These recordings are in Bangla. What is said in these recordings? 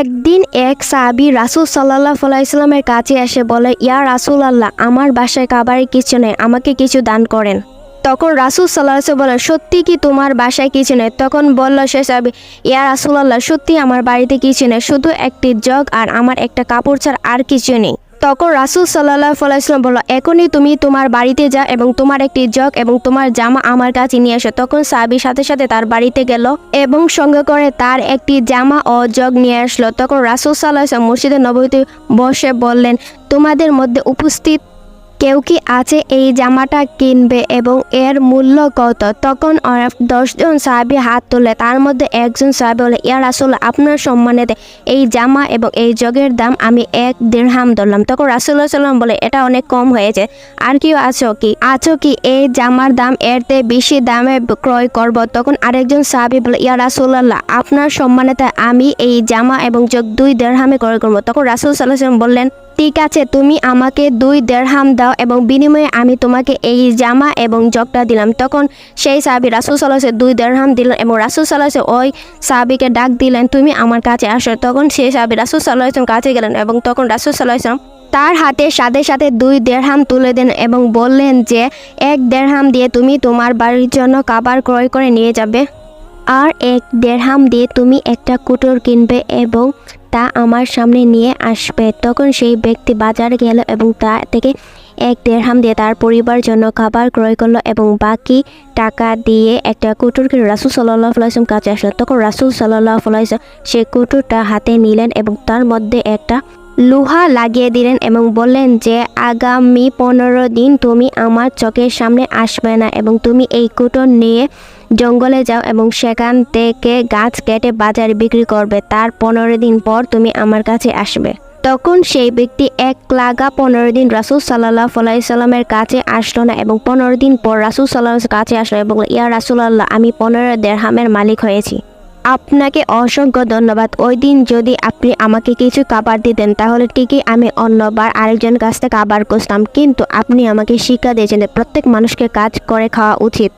একদিন এক সাহাবি রাসুল সাল্লাহ ইসলামের কাছে এসে বলে, ইয়া রাসুল আল্লাহ আমার বাসায় কাবারে কিছু নেই, আমাকে কিছু দান করেন। তখন রাসুল সাল্লাহ বলে, সত্যি কি তোমার বাসায় কিছু নেই? তখন বলল সে সাহাবি, ইয়া রাসুল আল্লাহ সত্যি আমার বাড়িতে কিছু নেই, শুধু একটি জগ আর আমার একটা কাপড় ছাড়া আর কিছু নেই। তখন রাসুল সাল্লাহ ফলাইসলাম বলল, এখনই তুমি তোমার বাড়িতে যা এবং তোমার একটি জগ এবং তোমার জামা আমার কাছে নিয়ে আসো তখন সাহাবি সাথে সাথে তার বাড়িতে গেল এবং সঙ্গে করে তার একটি জামা ও জগ নিয়ে আসলো। তখন রাসুল সাল্লাহ মসজিদে নবীতে বসে বললেন, তোমাদের মধ্যে উপস্থিত কেউ কি আছে এই জামাটা কিনবে এবং এর মূল্য কত? তখন দশজন সাহাবি হাত তোলে, তার মধ্যে একজন সাহাবি বলে, ইয়া রাসুল, আপনার সম্মানেতে এই জামা এবং এই জগের দাম আমি এক দেড়হাম ধরলাম। তখন রাসুল্লাহ সাল্লাম বলে, এটা অনেক কম হয়েছে। আর কেউ আছো কি? আছো কি এই জামার দাম এর এরতে বেশি দামে ক্রয় করব? তখন আরেকজন সাহাবি বলে, ইয়া রাসুল্লাহ আপনার সম্মানেতে আমি এই জামা এবং জগ দুই দেড়হামে ক্রয় করব। তখন রাসুল সাল্লাহ সাল্লাম বললেন ঠিক আছে, তুমি আমাকে দুই দেড়হাম দাও এবং বিনিময়ে আমি তোমাকে এই জামা এবং জগটা দিলাম। তখন সেই সাহাবি রাসুল সাল্লাহে দুই দেড়হাম দিলেন এবং রাসুল সাল্লাহে ওই সাহাবিকে ডাক দিলেন, তুমি আমার কাছে আসো। তখন সেই সাহাবি রাসুল সাল্লাহ কাছে গেলেন এবং তখন রাসুল সাল্লাহ তার হাতে সাথে সাথে দুই দেড়হাম তুলে দেন এবং বললেন যে, এক দেড়হাম দিয়ে তুমি তোমার বাড়ির জন্য কাবার ক্রয় করে নিয়ে যাবে। আর এক দেড়হাম দিয়ে তুমি একটা কুটোর কিনবে এবং তা আমার সামনে নিয়ে আসবে। তখন সেই ব্যক্তি বাজার গেল এবং তা থেকে এক দেড়হাম দিয়ে তার পরিবার জন্য খাবার ক্রয় করল এবং বাকি টাকা দিয়ে একটা কুটুরকে রাসুল সাল্লাহ ফলাইসম কাছে আসলো। তখন রাসুল সাল্লাহ ফলাইসম সেই কুটুরটা হাতে নিলেন এবং তার মধ্যে একটা লোহা লাগিয়ে দিলেন এবং বললেন যে, আগামী পনেরো দিন তুমি আমার চোখের সামনে আসবে না এবং তুমি এই কুটুর নিয়ে জঙ্গলে যাও এবং সেখান থেকে গাছ কেটে বাজারে বিক্রি করবে। তার পনেরো দিন পর তুমি আমার কাছে আসবে। তখন সেই ব্যক্তি এক লাগা পনেরো দিন রাসুল সাল্লাহ সাল্লামের কাছে আসলো না এবং পনেরো দিন পর রাসুল সাল্লামের কাছে আসলো এবং ইয়া রাসুল আল্লাহ আমি পনেরো দেড়হামের মালিক হয়েছি। আপনাকে অসংখ্য ধন্যবাদ। ওই দিন যদি আপনি আমাকে কিছু খাবার দিতেন, তাহলে ঠিকই আমি অন্যবার আরেকজন কাছ থেকে খাবার খুঁজতাম। কিন্তু আপনি আমাকে শিক্ষা দিয়েছেন যে প্রত্যেক মানুষকে কাজ করে খাওয়া উচিত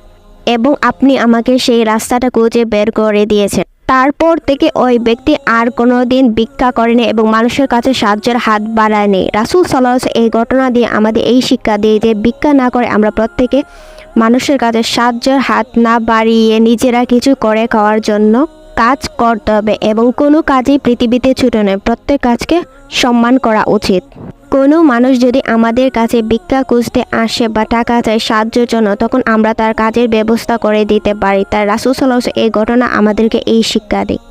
এবং আপনি আমাকে সেই রাস্তাটা খুঁজে বের করে দিয়েছেন। তারপর থেকে ওই ব্যক্তি আর কোনো দিন ভিক্ষা করেনি এবং মানুষের কাছে সাহায্যের হাত বাড়ায়নি। রাসুল সাল্লাহ এই ঘটনা দিয়ে আমাদের এই শিক্ষা দিয়ে যে ভিক্ষা না করে আমরা প্রত্যেকে মানুষের কাছে সাহায্যের হাত না বাড়িয়ে নিজেরা কিছু করে খাওয়ার জন্য কাজ করতে হবে এবং কোনো কাজই পৃথিবীতে ছুটে নয়। প্রত্যেক কাজকে সম্মান করা উচিত। কোনো মানুষ যদি আমাদের কাছে ভিক্ষা খুঁজতে আসে বা টাকা চায় সাহায্যের জন্য, তখন আমরা তার কাজের ব্যবস্থা করে দিতে পারি। তার রাসুল এই ঘটনা আমাদেরকে এই শিক্ষা দেয়।